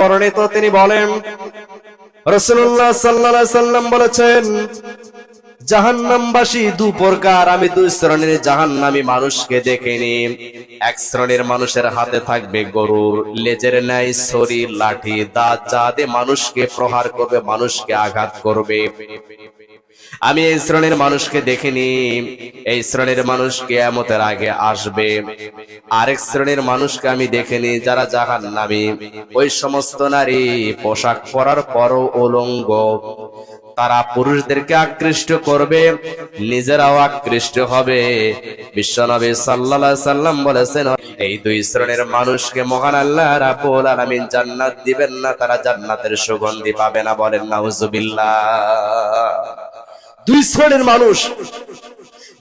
বর্ণিত, তিনি বলেন সাল্লাম বলেছেন দু প্রকার, আমি দুই শ্রেণির মানুষকে দেখিনি। এক শ্রেণির মানুষের হাতে থাকবে গরুর লেজের ন্যায় শরীর লাঠি, দাঁত, যা দিয়ে মানুষকে প্রহার করবে, মানুষকে আঘাত করবে। আমি এই শ্রেণির মানুষকে দেখিনি। এই শ্রেণির মানুষ কেয়ামতের আগে আসবে। আরেক শ্রেণির মানুষকে আমি দেখিনি, যারা জাহান নামি। ওই সমস্ত নারী পোশাক পরার পরও উলঙ্গ। তারা পুরুষদেরকে আকৃষ্ট করবে, নিজেরাও আকৃষ্ট হবে। বিশ্বনবী আলাইহি সাল্লাম বলেছেন, এই দুই শ্রেণির মানুষকে মহান আল্লাহ রাব্বুল আলামিন জান্নাত দিবেন না, তারা জান্নাতের সুগন্ধি পাবে না। বলেন, নাউজুবিল্লাহ। দুই শ্রেণির মানুষ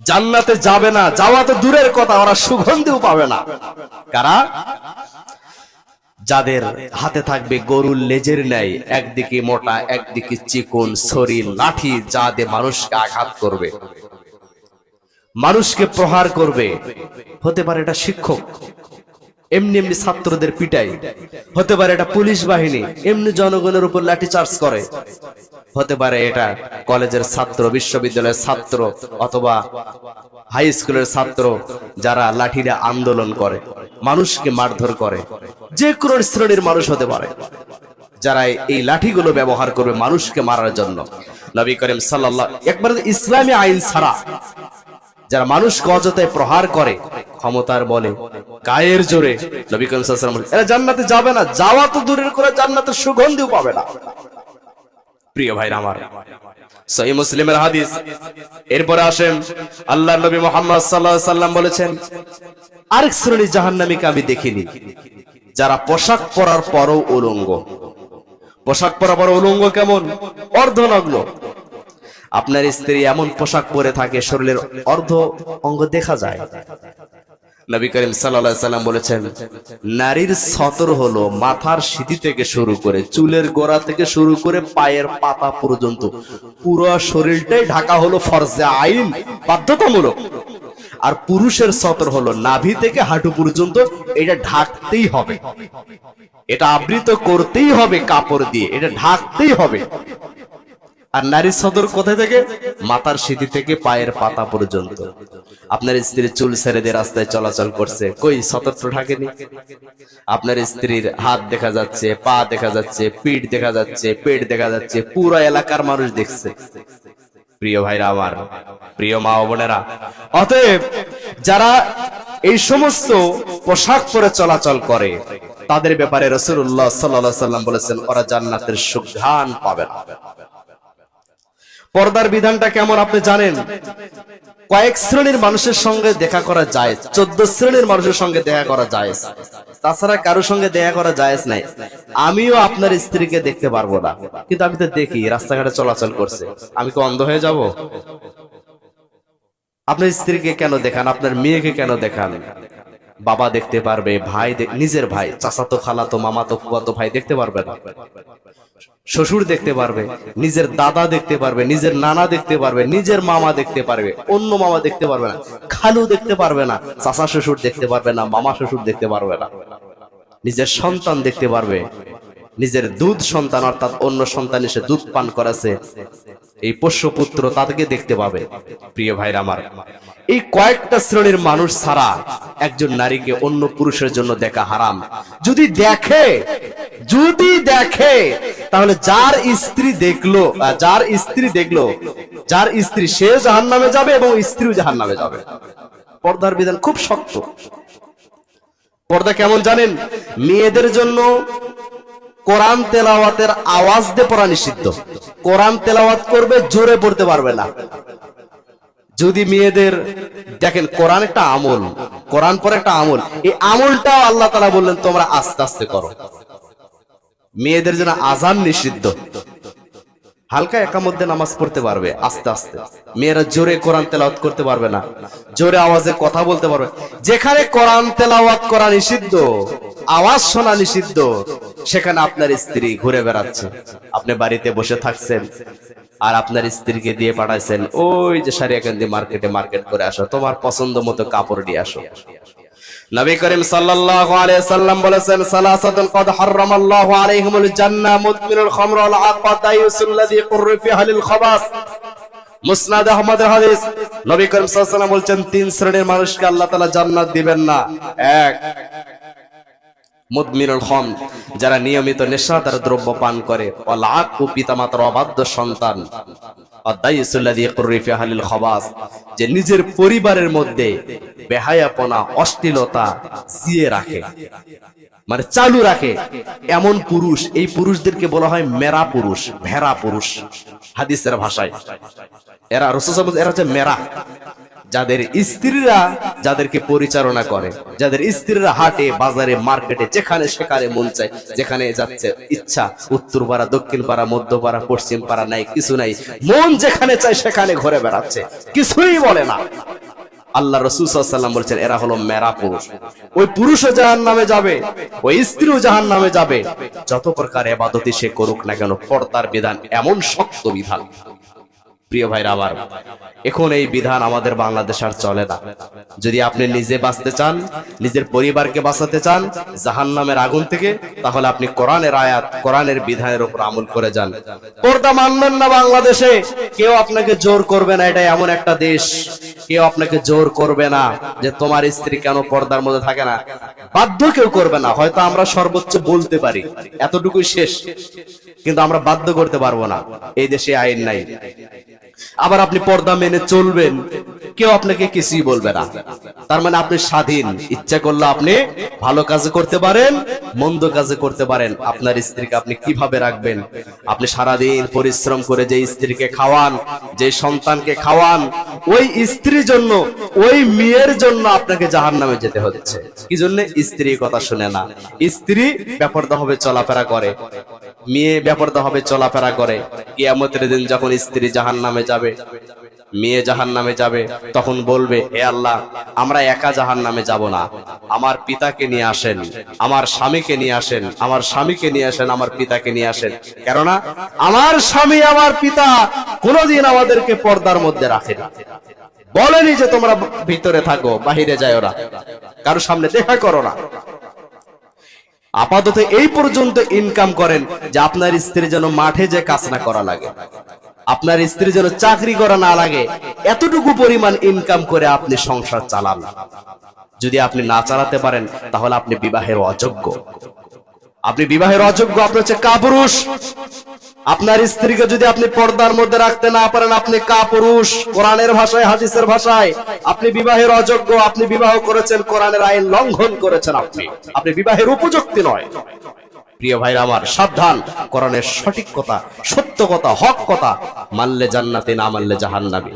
জান্নাতে যাবে না যাওয়া তো দূরের কথা, ওরা সুগন্ধিও পাবে না। কারা? যাদের হাতে থাকবে গরুর লেজের ন্যায়, একদিকে মোটা, একদিকে চিকন শরীর লাঠি, যা দিয়ে মানুষকে আঘাত করবে। মানুষকে প্রহার করবে। হতে পারে এটা শিক্ষক। এমনি এমনি ছাত্রদের পিটাই হতে পারে এটা পুলিশ বাহিনী, এমনি জনগণের উপর লাঠি চার্জ করে। হতে পারে এটা কলেজের ছাত্র, বিশ্ববিদ্যালয়ের ছাত্র অথবা হাই স্কুলের ছাত্র যারা লাঠিরা আন্দোলন করে, মানুষকে মারধর করে। যে কোনো শ্রেণির মানুষ হতে পারে। যারা এই লাঠিগুলো ব্যবহার করবে মানুষকে মারার জন্য। নবী করিম সাল্লাল্লাহ একবার ইসলামী আইন ছাড়া যারা মানুষকে অযথায় প্রহার করে, ক্ষমতার বলে, গায়ের জোরে এরা জান্নাতে যাবে না, যাওয়া তো দূরের করে জান্নাতের সুগন্ধিও পাবে না। প্রিয় ভাইরা আমার সহি মুসলিমের হাদিস, এরপরে আসেন আল্লাহ নবী মোহাম্মদ আলাইহি সাল্লাম বলেছেন, আরেক শ্রেণির জাহান্নামীকে আমি দেখিনি, যারা পোশাক পরার পরও উলঙ্গ। পোশাক পরা পর উলঙ্গ কেমন? অর্ধনগ্ন। আপনার স্ত্রী এমন পোশাক পরে থাকে, শরীরের অর্ধ অঙ্গ দেখা যায়। নবী করিম সাল্লাল্লাহু সাল্লাম বলেছেন, নারীর সতর হলো মাথার সিঁথি থেকে শুরু করে, চুলের গোড়া থেকে শুরু করে পায়ের পাতা পর্যন্ত। পুরো শরীরটাই ঢাকা হলো ফরজে আইন, বাধ্যতামূলক। আর পুরুষের সতর হলো নাভি থেকে হাঁটু পর্যন্ত, এটা ঢাকতেই হবে। এটা আবৃত করতেই হবে কাপড় দিয়ে, এটা ঢাকতেই হবে। আর নারীর সদর কোথায় থেকে? মাথার সিঁথি থেকে পায়ের পাতা পর্যন্ত। আপনার স্ত্রীর চুল ছেড়ে দিয়ে রাস্তায় চলাচল করছে। কই, সতর্ক ঢাকেনি আপনার স্ত্রীর হাত দেখা যাচ্ছে, পা দেখা যাচ্ছে, পিঠ দেখা যাচ্ছে, পেট দেখা যাচ্ছে, পুরো এলাকার মানুষ দেখছে। প্রিয় ভাইরা আমার, প্রিয় মা বোনেরা, অতএব যারা এই সমস্ত পোশাক পরে চলাচল করে, তাদের ব্যাপারে রসুল্লাহ সাল্লাহ সাল্লাম বলেছেন, ওরা জান্নাতের সুঘ্রাণ পাবে না। পর্দার বিধানটা কেমন আপনি জানেন? কয়েক শ্রেণির মানুষের সঙ্গে দেখা করা যায়, চোদ্দ শ্রেণির মানুষের সঙ্গে দেখা করা যায়। তাছাড়া কারোর সঙ্গে দেখা করা যায় নাই। আমিও আপনার স্ত্রীকে দেখতে পারব না। কিন্তু আমি তো দেখি, রাস্তাঘাটে চলাচল করছে। আমি কি অন্ধ হয়ে যাব? আপনার স্ত্রীকে কেন দেখান? আপনার মেয়েকে কেন দেখান? বাবা দেখতে পারবে, ভাই নিজের ভাই চাচাতো খালাতো মামাতো ফুয়াতো ভাই দেখতে পারবে না। শ্বশুর দেখতে পারবে, নিজের দাদা দেখতে পারবে, নিজের নানা দেখতে পারবে, নিজের মামা দেখতে পারবে, অন্য মামা দেখতে পারবে না। খালু দেখতে পারবে না, চাচা শ্বশুর দেখতে পারবে না, মামা শ্বশুর দেখতে পারবে না। নিজের সন্তান দেখতে পারবে, নিজের দুধ সন্তান অর্থাৎ অন্য সন্তান এসে দুধ পান করাছে এই পোষ্য পুত্র তাদেরকে দেখতে পাবে। প্রিয় ভাইরা আমার, এই কয়েকটা শ্রেণির মানুষ ছাড়া একজন নারীকে অন্য পুরুষের জন্য দেখা হারাম। যদি দেখে যদি দেখে, তাহলে যার স্ত্রী দেখল যার স্ত্রী দেখল, যার স্ত্রী সে জাহান নামে যাবে এবং স্ত্রীও জাহান নামে যাবে। পর্দার বিধান খুব শক্ত। পর্দা কেমন জানেন? মেয়েদের জন্য কোরআন তেলাওয়াতের আওয়াজ দিয়ে পড়া নিষিদ্ধ। কোরআন তেলাওয়াত করবে, জোরে পড়তে পারবে না। যদি মেয়েদের, দেখেন, কোরআন একটা আমল, কোরআন পরে একটা আমল। এই আমলটাও আল্লাহ তারা বললেন, তোমরা আস্তে আস্তে করো। মেয়েদের জন্য আজান নিষিদ্ধ। হালকা একার মধ্যে নামাজ পড়তে পারবে, আস্তে আস্তে। মেয়েরা জোরে কোরআন তেলাওয়াত করতে পারবে না। জোরে আওয়াজে কথা বলতে পারবে। যেখানে কোরআন তেলাওয়াত করা নিষিদ্ধ, আওয়াজ শোনা নিষিদ্ধ সেখানে আপনার স্ত্রী ঘুরে বেড়াচ্ছে। আপনি বাড়িতে বসে থাকছেন আর আপনার স্ত্রীকে দিয়ে পাঠাইছেন, ওই যে সারিয়াকান্দি মার্কেটে মার্কেট করে আসো, তোমার পছন্দ মতো কাপড় নিয়ে আসো। নবী করিম সাল্লাল্লাহু আলাইহি সাল্লাম বলেছেন সালাসাতুন কদ হারামাল্লাহু আলাইহিমুল জান্নাহ মুদমিনুল খামর ওয়াল আকাদায়ুসুল্লাযী কুররি ফি আহলিল খাবাস। মুসনাদ আহমদের হাদিস, নবী করিম সাল্লাল্লাহু আলাইহি সাল্লাম বলছেন, তিন শ্রেণির মানুষকে আল্লাহ তাআলা জান্নাত দিবেন না। এক মুদমিনুল খম, যারা নিয়মিত নেশাদার দ্রব্য পান করে। ওয়াল আকু পিতামাতার অবাধ্য সন্তান। যে নিজের পরিবারের মধ্যে বেহায়াপনা, অশ্লীলতা জিয়ে রাখে। মানে চালু রাখে। এমন পুরুষ, এই পুরুষদেরকে বলা হয় মেরা পুরুষ, ভেড়া পুরুষ, হাদিসের ভাষায়। এরা রসুল এরা হচ্ছে মেরা। যাদের স্ত্রীরা যাদেরকে পরিচালনা করে, যাদের স্ত্রীরা হাটে, বাজারে, মার্কেটে, যেখানে সেখানে মন চায়, যেখানে যাচ্ছে ইচ্ছা, উত্তর পাড়া, দক্ষিণ পাড়া, মধ্য পাড়া, পশ্চিম পাড়া নাই, কিছু নাই, মন যেখানে চায় সেখানে ঘুরে বেড়াচ্ছে, কিছুই বলে না। আল্লাহ রসুল সাল্লাম বলছেন, এরা হলো মেরা পুরুষ। ওই পুরুষও জাহান নামে যাবে, ওই স্ত্রীও জাহান নামে যাবে। যত প্রকার এবাদতি সে করুক না কেন, পর্দার বিধান এমন শক্ত বিধান। প্রিয় ভাইরা আমার, এখন এই বিধান আমাদের বাংলাদেশ আর চলে না। যদি আপনি নিজে বাঁচতে চান, নিজের পরিবারকে বাঁচাতে চান জাহান নামের আগুন থেকে, তাহলে আপনি কোরআনের আয়াত, কোরআনের বিধানের উপর আমল করে যান। পর্দা মানবেন না বাংলাদেশে। কেউ আপনাকে জোর করবে না এটা এমন একটা দেশ। কেউ আপনাকে জোর করবে না যে তোমার স্ত্রী কেন পর্দার মধ্যে থাকে না। বাধ্য কেউ করবে না, হয়তো আমরা সর্বোচ্চ বলতে পারি, এতটুকুই শেষ। কিন্তু আমরা বাধ্য করতে পারব না। এই দেশে আইন নাই। আবার আপনি পর্দা মেনে চলবেন। কেউ আপনাকে কিছুই বলবে না। তার মানে আপনি স্বাধীন। ইচ্ছা করলে আপনি ভালো কাজ করতে পারেন, মন্দ কাজে করতে পারেন। আপনার স্ত্রীকে আপনি কীভাবে রাখবেন? আপনি সারাদিন পরিশ্রম করে যে স্ত্রীকে খাওয়ান, যে সন্তানকে খাওয়ান, ওই স্ত্রীর জন্য, ওই মেয়ের জন্য আপনাকে জাহান নামে যেতে হচ্ছে। কি জন্য? স্ত্রী কথা শুনে না। স্ত্রী ব্যাপারটা হবে চলাফেরা করে। মেয়ে ব্যাপারটা হবে, চলাফেরা করে। কিয়ামতের দিন যখন স্ত্রী জাহান নামে যাবে, মেয়ে জাহান নামে যাবে, তখন বলবে, হে আল্লাহ, আমরা একা জাহান নামে যাব না। আমার পিতাকে নিয়ে আসেন, আমার স্বামীকে নিয়ে আসেন, আমার স্বামীকে নিয়ে আসেন, আমার পিতাকে নিয়ে আসেন। কেননা, আমার স্বামী, আমার পিতা কোনোদিন আমাদেরকে পর্দার মধ্যে রাখে না। বলেনি যে তোমরা ভিতরে থাকো, বাহিরে যায় ওরা কারও সামনে দেখা করো না। আপাতত এই পর্যন্ত ইনকাম করেন যে আপনার স্ত্রী যেন মাঠে যে কাজ না করা লাগে। আপনার স্ত্রী যেন চাকরি করা না লাগে, এতটুকু পরিমাণ ইনকাম করে আপনি সংসার চালান। যদি আপনি না চালাতে পারেন, তাহলে আপনি বিবাহের অযোগ্য। আপনি বিবাহের অযোগ্য, আপনি হচ্ছে কাপুরুষ। আপনার স্ত্রীকে যদি আপনি পর্দার মধ্যে রাখতে না পারেন, আপনি কাপুরুষ। কোরআনের ভাষায়, হাদিসের ভাষায়। আপনি বিবাহের অযোগ্য, আপনি বিবাহ করেছেন, কোরআনের আইন লঙ্ঘন করেছেন আপনি। আপনি বিবাহের উপযুক্তি নয়। প্রিয় ভাইরা আমার, সাবধান। কোরআনের সঠিক কথা, সত্য কথা, হক কথা মানলে জান্নাতে, না মানলে জাহান্নামে।